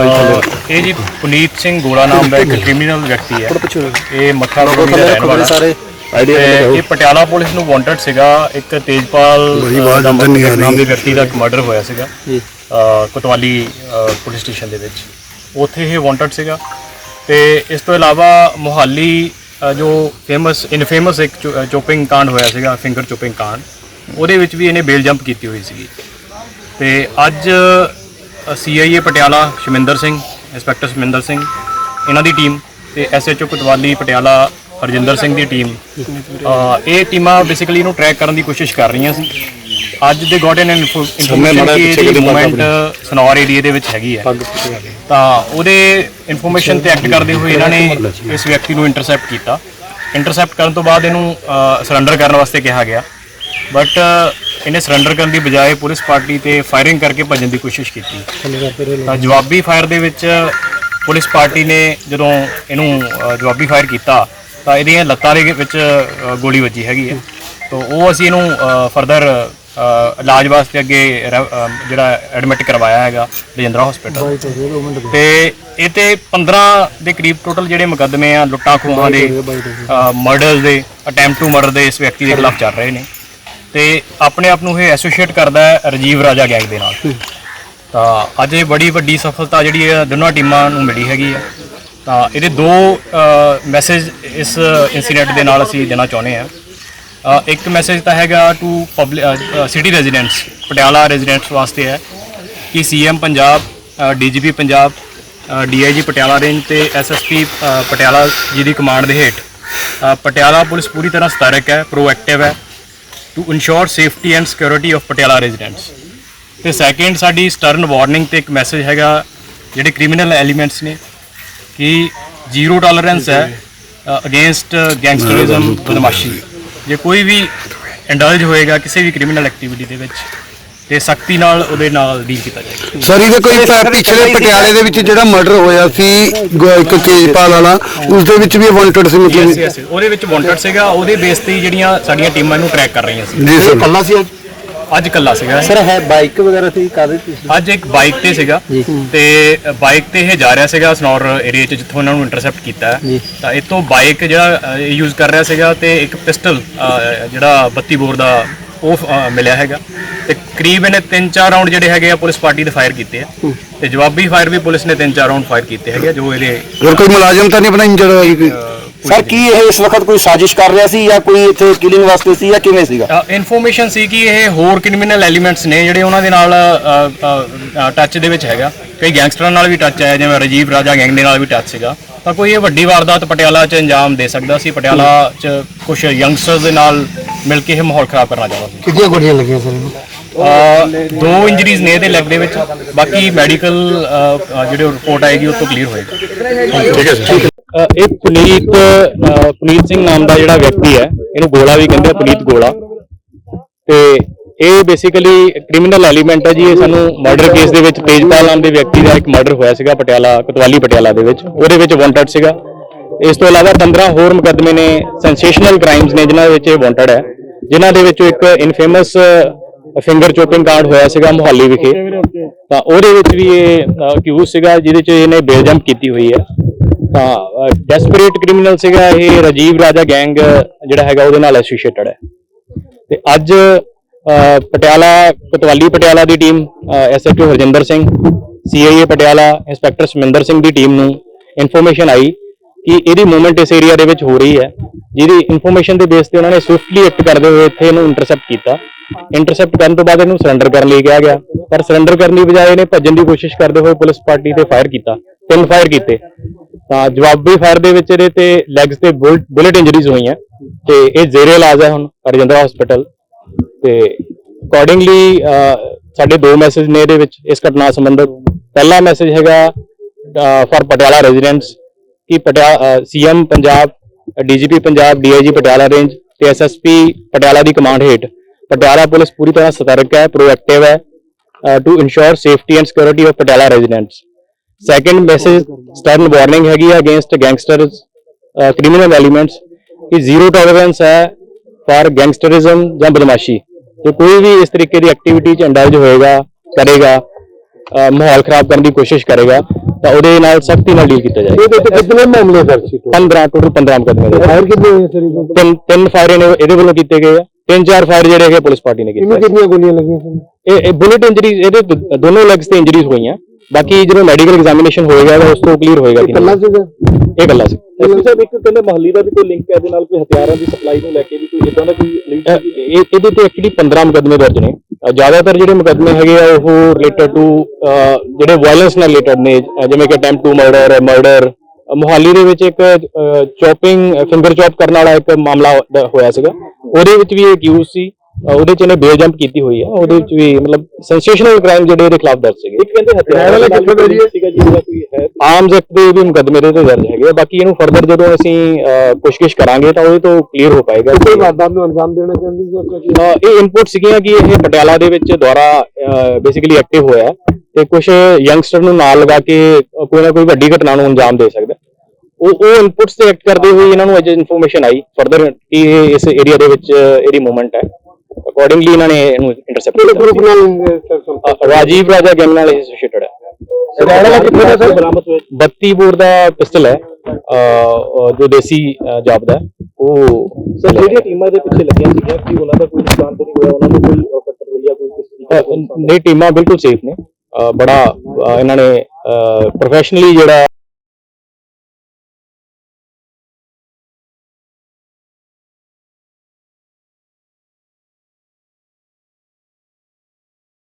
ਅਹ ਇਹ ਜੀ ਪੁਨੀਤ ਸਿੰਘ ਗੋਲਾ ਨਾਮ ਦਾ ਇੱਕ ਕ੍ਰਿਮੀਨਲ ਵਿਅਕਤੀ ਹੈ। ਇਹ ਮੱਖਾ ਕਲੋਨੀ ਦਾ ਰਹਿਣ ਵਾਲਾ। ਸਾਰੇ। ਤੇ ਇਹ ਪਟਿਆਲਾ ਪੁਲਿਸ ਨੂੰ ਵਾਂਟਡ ਸੀਗਾ। ਇੱਕ ਤੇਜਪਾਲ ਅਹ, ਨਾਮ ਦੇ ਵਿਅਕਤੀ ਦਾ ਇੱਕ ਮਰਡਰ ਹੋਇਆ ਸੀਗਾ। ਅਹ, ਕੋਤਵਾਲੀ ਅਹ, ਪੁਲਿਸ ਸਟੇਸ਼ਨ ਦੇ ਵਿੱਚ। ਉੱਥੇ ਇਹ ਵਾਂਟਡ ਸੀਗਾ। ਤੇ ਇਸ ਤੋਂ ਇਲਾਵਾ ਮੁਹਾਲੀ ਅਹ, ਜੋ ਫੇਮਸ ਇਨਫੇਮਸ ਇੱਕ ਚੋਪਿੰਗ ਕਾਂਡ ਹੋਇਆ ਸੀਗਾ ਫਿੰਗਰ ਚੋਪਿੰਗ ਕਾਂਡ ਉਹਦੇ ਵਿੱਚ ਵੀ ਇਹਨੇ ਬੇਲ ਜੰਪ ਕੀਤੀ ਹੋਈ ਸੀਗੀ। ਤੇ ਅੱਜ ਸੀਆਈਏ ਪਟਿਆਲਾ ਸ਼ਮਿੰਦਰ ਸਿੰਘ ਇੰਸਪੈਕਟਰ ਸ਼ਮਿੰਦਰ ਸਿੰਘ ਇਹਨਾਂ ਦੀ ਟੀਮ ਤੇ ਐਸਐਚਓ ਕੋਤਵਾਲੀ ਪਟਿਆਲਾ ਹਰਜਿੰਦਰ ਸਿੰਘ ਦੀ ਟੀਮ ਇਹ ਟੀਮਾਂ ਬੇਸਿਕਲੀ ਇਹਨੂੰ ਟਰੈਕ ਕਰਨ ਦੀ ਕੋਸ਼ਿਸ਼ ਕਰ ਰਹੀਆਂ ਸੀ। ਅੱਜ ਦੇ ਗੋਟ ਇਨ ਇਨਫੋਰਮੇਸ਼ਨ ਕਿ ਇਹਦੀ ਮੂਵਮੈਂਟ ਸਨੌਰ ਏਰੀਆ ਦੇ ਵਿੱਚ ਹੈਗੀ ਹੈ। ਤਾਂ ਉਹਦੇ ਇਨਫੋਰਮੇਸ਼ਨ ਤੇ ਐਕਟ ਕਰਦੇ ਹੋਏ ਇਹਨਾਂ ਨੇ ਇਸ ਵਿਅਕਤੀ ਨੂੰ ਇੰਟਰਸੈਪਟ ਕੀਤਾ। ਇੰਟਰਸੈਪਟ ਕਰਨ ਤੋਂ ਬਾਅਦ ਇਹਨੂੰ ਸਰੈਂਡਰ ਕਰਨ ਵਾਸਤੇ ਕਿਹਾ ਗਿਆ। ਬਟ ਇਹਨੇ ਸਰੈਂਡਰ ਕਰਨ ਦੀ ਬਜਾਏ ਪੁਲਿਸ ਪਾਰਟੀ ਤੇ ਫਾਇਰਿੰਗ ਕਰਕੇ ਭੱਜਣ ਦੀ ਕੋਸ਼ਿਸ਼ ਕੀਤੀ। ਤਾਂ ਜਵਾਬੀ ਫਾਇਰ ਦੇ ਵਿੱਚ ਪੁਲਿਸ ਪਾਰਟੀ ਨੇ ਜਦੋਂ ਇਹਨੂੰ ਅ, ਜਵਾਬੀ ਫਾਇਰ ਕੀਤਾ ਤਾਂ ਇਹਦੀਆਂ ਲੱਤਾਂ ਦੇ ਵਿੱਚ ਅ, ਗੋਲੀ ਵੱਜੀ ਹੈਗੀ ਹੈ। ਤਾਂ ਉਹ ਅਸੀਂ ਇਹਨੂੰ ਫਰਦਰ ਇਲਾਜ ਵਾਸਤੇ ਅੱਗੇ ਰੈ- ਅ, ਜਿਹੜਾ ਐਡਮਿਟ ਕਰਵਾਇਆ ਹੈਗਾ ਰਜਿੰਦਰਾ ਹਸਪੀਟਲ ਤੇ ਇਹ ਤੇ 15 ਦੇ ਕਰੀਬ ਟੋਟਲ ਜਿਹੜੇ ਮੁਕੱਦਮੇ ਆ ਲੁੱਟਾਂ ਖੋਹਾਂ ਦੇ ਮਰਡਰਸ ਦੇ ਅਟੈਂਪਟ ਟੂ ਮਰਡਰ ਦੇ ਇਸ ਵਿਅਕਤੀ ਦੇ ਖਿਲਾਫ ਚੱਲ ਰਹੇ ਨੇ। ਤੇ ਆਪਣੇ ਆਪ ਨੂੰ ਇਹ ਐਸੋਸੀਏਟ ਕਰਦਾ ਹੈ ਰਾਜੀਵ ਰਾਜਾ ਗੈਂਗ ਦੇ ਨਾਲ। ਤਾਂ ਅੱਜ ਇਹ ਬੜੀ ਵੱਡੀ ਸਫਲਤਾ ਜਿਹੜੀ ਹੈ ਦੋਨਾਂ ਟੀਮਾਂ ਨੂੰ ਮਿਲੀ ਹੈਗੀ ਹੈ। ਤਾਂ ਇਹਦੇ ਦੋ ਮੈਸੇਜ ਇਸ ਇਨਸੀਡੈਂਟ ਦੇ ਨਾਲ ਅਸੀਂ ਦੇਣਾ ਚਾਹੁੰਦੇ ਹਾਂ। ਅ, ਇੱਕ ਮੈਸੇਜ ਤਾਂ ਹੈਗਾ to public city residents Patiala residents ਵਾਸਤੇ ਹੈ ਕਿ CM Punjab DGP Punjab DIG Patiala range ਤੇ ਐਸਐਸਪੀ ਪਟਿਆਲਾ ਜੀ ਦੀ ਕਮਾਂਡ ਦੇ ਹੇਠ। ਪਟਿਆਲਾ ਪੁਲਿਸ ਪੂਰੀ ਤਰ੍ਹਾਂ ਸਤਰਕ ਹੈ ਪ੍ਰੋਐਕਟਿਵ ਹੈ। To ensure safety and security of Patiala residents ਤੇ ਸੈਕੰਡ ਸਾਡੀ ਸਟਰਨ ਵਾਰਨਿੰਗ ਤੇ ਇੱਕ ਮੈਸੇਜ ਹੈਗਾ, ਜਿਹੜੇ ਕ੍ਰਿਮੀਨਲ ਐਲੀਮੈਂਟਸ ਨੇ, ਕਿ ਜ਼ੀਰੋ ਟੋਲਰੈਂਸ ਹੈ ਅਗੇਂਸਟ ਗੈਂਗਸਟਰਿਜ਼ਮ ਬਦਮਾਸ਼ੀ। ਜੇ ਕੋਈ ਵੀ ਇੰਡਲਜ ਹੋਏਗਾ, ਕਿਸੇ ਵੀ ਕ੍ਰਿਮੀਨਲ ਐਕਟੀਵਿਟੀ ਦੇ ਵਿੱਚ ਤੇ ਸਖਤੀ ਨਾਲ ਉਹਦੇ ਨਾਲ ਡੀਲ ਕੀਤਾ ਜਾਏਗਾ। ਸਰ ਇਹਦੇ ਕੋਈ ਪ- ਪਿਛਲੇ ਪਟਿਆਲੇ ਦੇ ਵਿੱਚ ਜਿਹੜਾ ਮਰਡਰ ਹੋਇਆ ਸੀ ਗ- ਇੱਕ ਕੇਜਪਾਲ ਵਾਲਾ ਉਸ ਦੇ ਵਿੱਚ ਵੀ ਵਾਂਟਡ ਸੀ ਯੈਸ ਮਤਲਬ ਯੈਸ ਉਹਦੇ ਵਿੱਚ ਵਾਂਟਡ ਸੀਗਾ ਉਹਦੇ ਬੇਸ ਤੇ ਹੀ ਜਿਹੜੀਆਂ ਸਾਡੀਆਂ ਟੀਮਾਂ ਨੂੰ ਟਰੈਕ ਕਰ ਰਹੀਆਂ ਸੀ। ਜੀ ਸਰ ਕੱਲਾ ਸੀ ਅੱਜ? ਕੱਲਾ ਸੀਗਾ ਇਹ। ਸਰ ਹੈ ਬਾਈਕ ਵਗੈਰਾ ਸੀ ਕਾਦੇ ਅੱਜ ਇੱਕ ਬਾਈਕ ਤੇ ਸੀਗਾ। ਤੇ ਬਾਈਕ ਤੇ ਇਹ ਜਾ ਰਿਹਾ ਸੀਗਾ ਸਨੌਰ ਏਰੀਆ ਚ ਜਿੱਥੋਂ ਇਹਨਾਂ ਨੂੰ ਇੰਟਰਸੈਪਟ ਕੀਤਾ। ਹੈ। ਤਾਂ ਇਹ ਤੋਂ ਬਾਈਕ ਜਿਹੜਾ ਯੂਜ਼ ਕਰ ਰਿਹਾ ਸੀਗਾ ਤੇ ਇੱਕ ਪਿਸਟਲ ਜਿਹੜਾ 32 ਬੋਰ ਦਾ ਉਹ ਅ, ਮਿਲਿਆ ਹੈਗਾ। ਤੇ ਕਰੀਬ ਇਹਨੇ 3-4 ਰਾਉਂਡ ਜਿਹੜੇ ਹੈਗੇ ਆ ਪੁਲਿਸ ਪਾਰਟੀ ਦੇ ਫਾਇਰ ਕੀਤੇ ਆ। ਤੇ ਜਵਾਬੀ ਫਾਇਰ ਵੀ ਪੁਲਿਸ ਨੇ 3-4 ਰਾਉਂਡ ਫਾਇਰ ਕੀਤੇ ਹੈਗੇ ਆ, ਜੋ ਇਹਦੇ ਹੋਰ ਕੋਈ ਮੁਲਾਜ਼ਮ ਤਾਂ ਨਹੀਂ ਆਪਣਾ ਇੰਜਰਡ ਹੋਇਆ ਜੀ? ਸਰ ਕੀ ਇਹ ਇਸ ਵਕਤ ਕੋਈ ਸਾਜ਼ਿਸ਼ ਕਰ ਰਿਹਾ ਸੀ ਜਾਂ ਕੋਈ ਇੱਥੇ ਕਿਲਿੰਗ ਵਾਸਤੇ ਸੀ ਜਾਂ ਕਿਵੇਂ ਸੀਗਾ? ਇਨਫੋਰਮੇਸ਼ਨ ਸੀ ਕਿ ਇਹ ਹੋਰ ਕ੍ਰਿਮੀਨਲ ਐਲੀਮੈਂਟਸ ਨੇ ਜਿਹੜੇ ਉਹਨਾਂ ਦੇ ਨਾਲ ਟੱਚ ਦੇ ਵਿੱਚ ਹੈਗਾ। ਕਈ ਗੈਂਗਸਟਰਾਂ ਨਾਲ ਵੀ ਟੱਚ ਹੈ ਜਿਵੇਂ ਰਾਜੀਵ ਰਾਜਾ ਗੈਂਗ ਦੇ ਨਾਲ ਵੀ ਟੱਚ ਸੀਗਾ। ਤਾਂ ਕੋਈ ਇਹ ਵੱਡੀ ਵਾਰਦਾਤ ਪਟਿਆਲਾ 'ਚ ਅੰਜਾਮ ਦੇ ਸਕਦਾ ਸੀ? ਪਟਿਆਲਾ 'ਚ ਕੁਝ ਯੰਗਸਟਰਸ ਦੇ ਨਾਲ ਮਿਲ ਕੇ ਇਹ ਮਾਹੌਲ ਖਰਾਬ ਕਰਨਾ ਚਾਹੁੰਦਾ ਸੀ। ਕਿੰਨੀਆਂ ਗੋਲੀਆਂ ਲੱਗੀਆਂ ਸਰ ਅਹ, ਦੋ ਇੰਜਰੀਜ਼ ਨੇ ਇਹਦੇ ਲੈਗ ਦੇ ਵਿੱਚ ਬਾਕੀ ਮੈਡੀਕਲ ਜਿਹੜੇ ਰਿਪੋਰਟ ਆਏਗੀ ਉਹ ਤੋਂ ਕਲੀਅਰ ਹੋਏਗਾ। ਅ, ਇਹ ਪੁਨੀਤ ਅ, ਪੁਨੀਤ ਸਿੰਘ ਨਾਮ ਦਾ ਜਿਹੜਾ ਵਿਅਕਤੀ ਹੈ ਇਹਨੂੰ ਗੋਲਾ ਵੀ ਕਹਿੰਦੇ ਆ ਪੁਨੀਤ ਗੋਲਾ। ਤੇ ਇਹ ਬੇਸਿਕਲੀ ਕ੍ਰਿਮੀਨਲ ਐਲੀਮੈਂਟ ਹੈ ਜੀ ਇਹ ਸਾਨੂੰ ਮਰਡਰ ਕੇਸ ਦੇ ਵਿੱਚ ਤੇਜਪਾਲ ਨਾਮ ਦੇ ਵਿਅਕਤੀ ਦਾ ਇੱਕ ਮਰਡਰ ਹੋਇਆ ਸੀਗਾ ਪਟਿਆਲਾ ਕੋਤਵਾਲੀ ਪਟਿਆਲਾ ਦੇ ਵਿੱਚ। ਉਹਦੇ ਵਿੱਚ ਵਾਂਟਡ ਸੀਗਾ। ਇਸ ਤੋਂ ਇਲਾਵਾ 15 ਹੋਰ ਮੁਕੱਦਮੇ ਨੇ ਸੈਂਸੇਸ਼ਨਲ ਕ੍ਰਾਈਮਸ ਨੇ, ਜਿਨ੍ਹਾਂ ਵਿੱਚ ਇਹ ਵਾਂਟਡ ਹੈ। ਜਿਨ੍ਹਾਂ ਦੇ ਵਿੱਚੋਂ ਇੱਕ ਇਨਫੇਮਸ ਫਿੰਗਰ ਚੋਪਿੰਗ ਕਾਂਡ ਹੋਇਆ ਸੀਗਾ ਮੁਹਾਲੀ ਵਿਖੇ। ਤਾਂ ਉਹਦੇ ਵਿੱਚ ਵੀ ਇਹ ਅਕਿਊਜ਼ ਸੀਗਾ, ਜਿਹਦੇ ਚ ਇਹਨੇ ਬੇਲ ਜੰਪ ਕੀਤੀ ਹੋਈ ਹੈ। ਤਾਂ ਡੈਸਪਰੇਟ ਕ੍ਰਿਮੀਨਲ ਸੀਗਾ ਇਹ ਰਾਜੀਵ ਰਾਜਾ ਗੈਂਗ ਜਿਹੜਾ ਹੈਗਾ ਉਹਦੇ ਨਾਲ ਐਸੋਸੀਏਟਡ ਹੈ। ਤੇ ਅੱਜ ਪਟਿਆਲਾ, ਕਤਵਾਲੀ ਪਟਿਆਲਾ ਦੀ team SHO Harjinder Singh CIA Patiala inspector Saminder Singh ਦੀ ਟੀਮ ਨੂੰ ਇਨਫੋਰਮੇਸ਼ਨ ਆਈ। ਕਿ ਇਹਦੀ ਮੂਵਮੈਂਟ ਇਸ ਏਰੀਆ ਦੇ ਵਿੱਚ ਹੋ ਰਹੀ ਹੈ। ਜਿਹਦੀ ਇਨਫੋਰਮੇਸ਼ਨ ਦੇ ਬੇਸ ਤੇ ਉਹਨਾਂ ਨੇ ਸਵਿਫਟਲੀ ਐਕਟ ਕਰਦੇ ਹੋਏ ਇੱਥੇ ਇਹਨੂੰ ਇੰਟਰਸੈਪਟ ਕੀਤਾ। ਇੰਟਰਸੈਪਟ ਕਰਨ ਤੋਂ ਬਾਅਦ ਇਹਨੂੰ ਸਰੈਂਡਰ ਕਰਨ ਲਈ ਕਿਹਾ ਗਿਆ। ਪਰ ਸਰੈਂਡਰ ਕਰਨ ਦੀ ਬਜਾਏ ਇਹਨੇ ਭੱਜਣ ਦੀ ਕੋਸ਼ਿਸ਼ ਕਰਦੇ ਹੋਏ ਪੁਲਿਸ ਪਾਰਟੀ ਤੇ ਫਾਇਰ ਕੀਤਾ। ਤਿੰਨ ਫਾਇਰ ਕੀਤੇ। ਤਾਂ ਜਵਾਬੀ ਫਾਇਰ ਦੇ ਵਿੱਚ ਇਹਦੇ ਤੇ ਲੈਗਸ ਤੇ ਬੁਲਟ ਇੰਜਰੀਜ਼ ਹੋਈਆਂ। ਤੇ ਇਹ ਜ਼ੇਰੇ ਇਲਾਜ ਹੈ ਹੁਣ ਰਜਿੰਦਰਾ ਹਸਪੀਟਲ ਤੇ ਅਕੋਰਡਿੰਗਲੀ ਸਾਡੇ ਦੋ ਮੈਸੇਜ ਨੇ ਇਹਦੇ ਵਿੱਚ ਇਸ ਘਟਨਾ ਸੰਬੰਧਿਤ। ਪਹਿਲਾ ਮੈਸੇਜ ਹੈਗਾ ਫॉर ਪਟਿਆਲਾ ਰੈਜ਼ੀਡੈਂਟਸ ਕਿ Patiala CM Punjab DGP Punjab DIG Patiala range ਤੇ ਐਸਐਸਪੀ ਪਟਿਆਲਾ ਦੀ ਕਮਾਂਡ ਹੇਠ ਪਟਿਆਲਾ ਪੁਲਿਸ ਪੂਰੀ ਤਰ੍ਹਾਂ ਸਤਰਕ ਹੈ ਪ੍ਰੋਐਕਟਿਵ ਹੈ to ensure safety and security of Patiala residents second message stern warning ਹੈਗੀ ਹੈ ਅਗੇਂਸਟ ਗੈਂਗਸਟਰਸ ਕ੍ਰਿਮੀਨਲ ਐਲੀਮੈਂਟਸ ਕਿ ਜ਼ੀਰੋ ਟੋਲਰੈਂਸ ਹੈ ਫਾਰ ਗੈਂਗਸਟਰਿਜ਼ਮ ਜਾਂ ਬਦਮਾਸ਼ੀ ਜੇ ਕੋਈ ਵੀ ਇਸ ਤਰੀਕੇ ਦੀ ਐਕਟੀਵਿਟੀ ਚ ਇੰਡਲਜ ਹੋਏਗਾ ਕਰੇਗਾ ਅ, ਮਾਹੌਲ ਖਰਾਬ ਕਰਨ ਦੀ ਕੋਸ਼ਿਸ਼ ਕਰੇਗਾ ਤਾਂ ਉਹਦੇ ਨਾਲ ਸਖਤੀ ਨਾਲ ਡੀਲ ਕੀਤਾ ਜਾਏਗਾ ਇਹਦੇ ਤੇ ਕਿੰਨੇ ਮਾਮਲੇ ਦਰਜ ਸੀ 15 ਟੋਟਲ 15 ਮੁਕੱਦਮੇ ਦੇ ਫਾਇਰ ਕਿੰਨੇ ਹੋਏ? ਤਿੰਨ ਤਿੰਨ ਫਾਇਰ ਇਹਨੇ ਇਹਦੇ ਵੱਲੋਂ ਕੀਤੇ ਗਏ ਆ। ਤਿੰਨ ਚਾਰ ਫਾਇਰ ਜਿਹੜੇ ਹੈਗੇ ਪੁਲਿਸ ਪਾਰਟੀ ਨੇ ਕੀਤੇ। ਕਿੰਨੀਆਂ ਗੋਲੀਆਂ ਲੱਗੀਆਂ ਸਰ ਇਹ ਇਹ ਬੁਲੇਟ ਇੰਜਰੀਜ਼ ਇਹਦੇ ਦੋਨੋਂ ਲੈਗਸ ਤੇ ਇੰਜਰੀਜ਼ ਹੋਈਆਂ। ਬਾਕੀ ਜਦੋਂ ਮੈਡੀਕਲ ਐਗਜ਼ਾਮੀਨੇਸ਼ਨ ਹੋਏਗਾ ਤਾਂ ਉਸ ਤੋਂ ਕਲੀਅਰ ਹੋਏਗਾ ਕਿ ਕੱਲਾ ਸੀਗਾ? ਇਹ ਗੱਲਾਂ ਸੀ। ਸਾਹਿਬ ਇੱਕ ਕਹਿੰਦੇ ਮਹੱਲੀ ਦਾ ਵੀ ਕੋਈ ਲਿੰਕ ਹੈ ਇਹਦੇ ਨਾਲ ਕੋਈ ਹਥਿਆਰਾਂ ਦੀ ਸਪਲਾਈ ਨੂੰ ਲੈ ਕੇ ਵੀ ਕੋਈ ਇਦਾਂ ਦਾ ਕੋਈ ਲਿੰਕ ਇਹਦੇ ਤੇ ਐਕਚੁਅਲੀ 15 ਮੁਕੱਦਮੇ ਦਰਜ ਨੇ। ਜ਼ਿਆਦਾਤਰ ਜਿਹੜੇ ਮੁਕੱਦਮੇ ਹੈਗੇ ਆ, ਉਹ ਰਿਲੇਟਡ ਟੂ ਜਿਹੜੇ ਵਾਇਲੈਂਸ ਨਾਲ ਰਿਲੇਟਡ ਨੇ ਜਿਵੇਂ ਕਿ attempt to murder murder Mohali ਦੇ ਵਿੱਚ ਇੱਕ ਚੌਪਿੰਗ ਫਿੰਗਰ ਚੌਪ ਕਰਨ ਵਾਲਾ ਇੱਕ ਮਾਮਲਾ ਹੋਇਆ ਸੀਗਾ। ਉਹਦੇ ਵਿੱਚ ਵੀ ਇਹ ਯੂਜ਼ ਸੀ। ਉਹਦੇ ਚ ਇਹਨੇ ਬੇਲ ਜੰਪ ਕੀਤੀ ਹੋਈ ਆ ਉਹਦੇ ਵਿੱਚ ਵੀ ਮਤਲਬ ਸੈਂਸੇਸ਼ਨਲ ਕ੍ਰਾਈਮ ਜਿਹੜੇ ਇਹਦੇ ਖਿਲਾਫ ਦਰਜ ਸੀਗੇ। ਇੱਕ ਕਹਿੰਦੇ ਹਥਿਆਰ ਵਾਲਾ ਕਿੱਥੋਂ ਦਾ ਜੀ। ਸੀਗਾ ਜਿਹਦਾ ਕੋਈ ਹੈ ਆਰਮਸ ਐਕਟ ਦੇ ਵੀ ਮੁਕੱਦਮੇ ਦੇ ਤੇ ਦਰਜ ਹੈਗੇ ਆ। ਬਾਕੀ ਇਹਨੂੰ ਫਰਦਰ ਜਦੋਂ ਅਸੀਂ ਪੁੱਛਗਿੱਛ ਕਰਾਂਗੇ ਤਾਂ ਉਹਦੇ ਤੋਂ ਕਲੀਅਰ ਹੋ ਪਾਏਗਾ। ਕਿ- ਵਾਰਦਾਤ ਨੂੰ ਅੰਜਾਮ ਦੇਣਾ ਚਾਹੁੰਦੀ ਸੀ ਆਪਣਾ ਕੀ ਅਹ ਇਹ ਇਨਪੁਟ ਸੀਗੀਆਂ ਕਿ ਇਹ ਪਟਿਆਲਾ ਦੇ ਵਿੱਚ ਦੁਆਰਾ ਬੇਸਿਕਲੀ ਐਕਟਿਵ ਹੋਇਆ ਹੈ ਤੇ ਕੁਝ ਯੰਗਸਟਰ ਨੂੰ ਨਾਲ ਲਗਾ ਕੇ ਕੋਈ ਨਾ ਕੋਈ ਵੱਡੀ ਘਟਨਾ ਨੂੰ ਅੰਜਾਮ ਦੇ ਸਕਦਾ। ਉਹ ਉਹ ਇਨਪੁਟਸ ਤੇ ਐਕਟ ਕਰਦੇ ਹੋਏ ਇਹਨਾਂ ਨੂੰ ਅਜੇ ਇਨਫੋਰਮੇਸ਼ਨ ਆਈ। ਫਰਦਰ ਕਿ ਇਹ ਇਸ ਏਰੀਆ ਦੇ ਵਿੱਚ ਇਹਦੀ ਮੂਵਮੈਂਟ ਹੈ। ਅਕੋਰਡਿੰਗਲੀ ਇਹਨਾਂ ਨੇ ਇਹਨੂੰ ਇੰਟਰਸੈਪਟ ਕੀਤਾ ਅਹ, ਰਾਜੀਵ ਰਾਜਾ ਗੈਂਗ ਨਾਲ ਐਸੋਸੀਏਟਡ ਹੈ ਵਾਲਾ ਕਿੱਥੇ ਦਾ ਸਰ ਬਰਾਮਦ ਹੋਇਆ 32 ਬੋਰ ਦਾ ਪਿਸਟਲ ਹੈ ਅਹ, ਅਹ, ਜੋ ਦੇਸੀ ਅਹ, ਜਾਪਦਾ ਹੈ ਉਹ ਸਰ ਜਿਹੜੀਆਂ ਟੀਮਾਂ ਦੇ ਪਿੱਛੇ ਲੱਗੀਆਂ ਸੀਗੀਆਂ ਕਿ ਉਹਨਾਂ ਦਾ ਕੋਈ ਨੁਕਸਾਨ ਤਾਂ ਨਹੀਂ ਹੋਇਆ ਉਹਨਾਂ ਨੂੰ ਕੋਈ ਫੱਟਰ ਵਈਆ ਕੋਈ ਕਿਸੇ ਅਹ, ਨਹੀਂ ਟੀਮਾਂ ਬਿਲਕੁਲ ਸੇਫ ਨੇ ਅਹ, ਬੜਾ ਅਹ, ਇਹਨਾਂ ਨੇ ਪ੍ਰੋਫੈਸ਼ਨਲੀ ਜਿਹੜਾ